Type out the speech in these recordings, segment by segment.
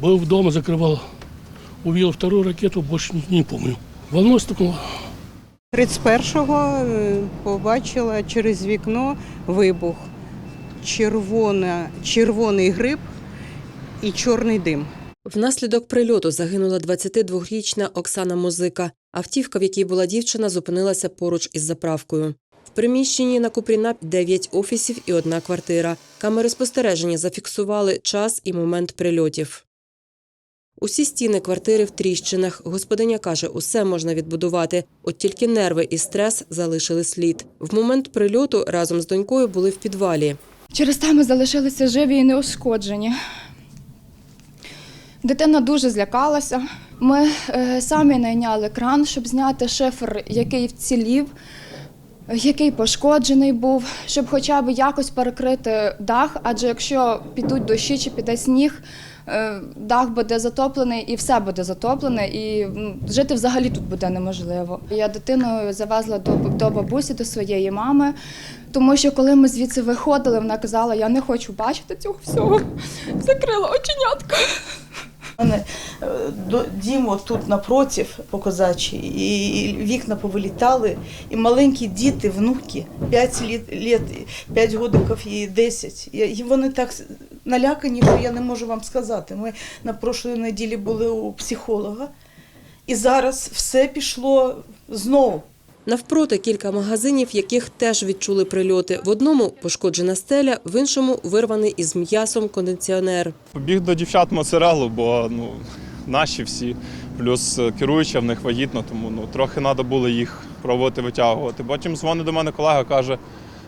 Был дома, закрывал. Увидел вторую ракету, больше не, не помню. Волной стукнуло. 31-го е, побачила через вікно вибух, червона, червоний гриб і чорний дим. Внаслідок прильоту загинула 22-річна Оксана Музика. Автівка, в якій була дівчина, зупинилася поруч із заправкою. В приміщенні на Купріна 9 офісів і одна квартира. Камери спостереження зафіксували час і момент прильотів. Усі стіни квартири в тріщинах. Господиня каже, усе можна відбудувати, от тільки нерви і стрес залишили слід. В момент прильоту разом з донькою були в підвалі. Через те ми залишилися живі і неушкоджені. Дитина дуже злякалася. Ми е, самі найняли кран, щоб зняти шифер, який вцілів, який пошкоджений був, щоб хоча б якось перекрити дах, адже якщо підуть дощі чи піде сніг, е, дах буде затоплений і все буде затоплене, і жити взагалі тут буде неможливо. Я дитину завезла до, до бабусі, до своєї мами, тому що коли ми звідси виходили, вона казала, я не хочу бачити цього всього. Закрила оченятка. У мене е, дім тут напротив по козачі, і вікна повилітали, і маленькі діти, внуки, 5 літ, літ 5 годиків і 10. І і вони так налякані, що я не можу вам сказати. Ми на прошлої неділі були у психолога, і зараз все пішло знову. Навпроти кілька магазинів, яких теж відчули прильоти. В одному пошкоджена стеля, в іншому вирваний із м'ясом кондиціонер. Побіг до дівчат моцарелу, бо ну, наші всі. Плюс е, керуюча в них вагітна, тому ну, трохи треба було їх пробувати витягувати. Потім дзвонить до мене колега, каже,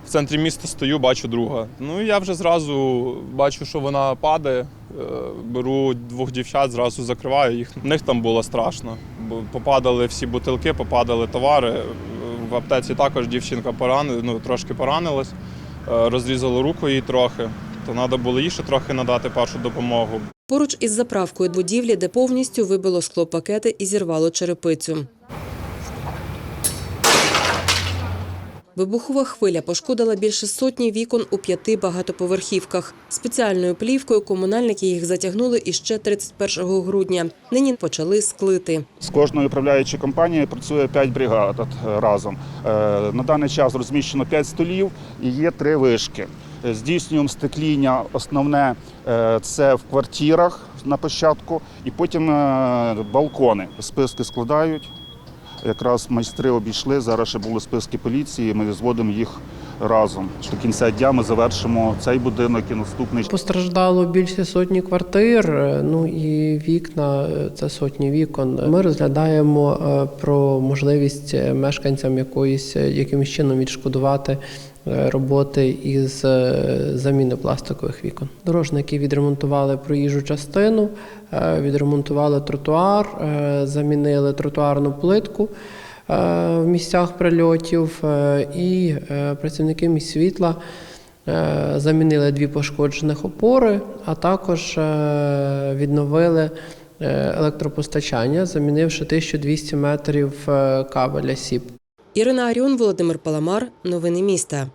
в центрі міста стою, бачу друга. Ну і я вже зразу бачу, що вона падає. е, Беру двох дівчат, зразу закриваю їх. В них там було страшно. Попадали всі бутилки, попадали товари. Е, В аптеці також дівчинка поранила, ну, трошки поранилась, розрізала розрізало руку їй трохи. То треба було їй ще трохи надати першу допомогу. Поруч із заправкою будівлі, де повністю вибило склопакети і зірвало черепицю. Вибухова хвиля пошкодила більше сотні вікон у п'яти багатоповерхівках. Спеціальною плівкою комунальники їх затягнули іще 31 грудня. Нині почали склити. З кожної управляючої компанії працює 5 бригад разом. Е, На даний час розміщено 5 столів і є 3 вишки. Е, Здійснюємо стекління. Основне е, це в квартирах на початку, і потім е, балкони. Списки складають. Якраз майстри обійшли. Зараз ще були списки поліції. Ми зводимо їх разом. До кінця дня ми завершимо цей будинок і наступний. Постраждало більше сотні квартир, е, ну і вікна е, це сотні вікон. Ми розглядаємо е, про можливість мешканцям якоїсь якимось чином відшкодувати роботи із заміни пластикових вікон. Дорожники відремонтували проїжджу частину, відремонтували тротуар, замінили тротуарну плитку в місцях прильотів, е, і е, працівники місць світла. Е, Замінили дві пошкоджених опори, а також е, відновили е, електропостачання, замінивши 1200 метрів е, кабеля СІП. Ірина Аріон, Володимир Паламар. Новини міста.